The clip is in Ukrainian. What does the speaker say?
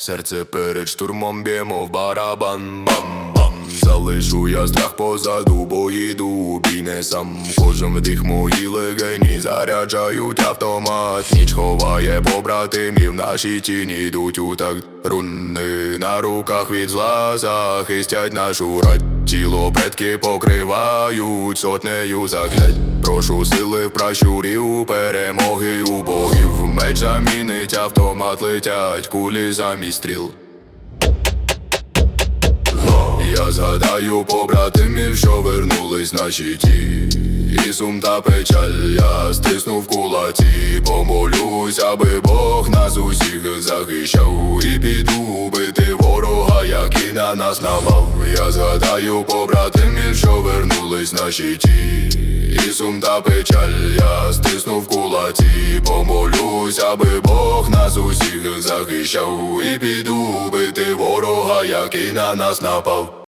Серце перед штурмом б'ємо в барабан бам-бам Залишу я страх позаду, бо їду бій не сам. Кожен вдих мої легені заряджають автомат. Ніч ховає побратимів, наші тіні йдуть у такт. Руни на руках від зла захистять нашу рать Тіло предки покривають сотнею заклять Прошу сили в пращурів, перемоги у Меч замінить автомат летять, кулі замість стріл. Я згадаю побратимів, що вернулись на щиті І сум та печаль, я стиснув кулаці. Помолюсь, аби Бог нас усіх захищав. І піду бити ворога, який на нас напав Я згадаю побратимів, що вернулись на ті. І сум та печаль, я стиснув кулаці. Помолюсь, аби Бог нас усіх захищав. І піду бити ворога, який на нас напав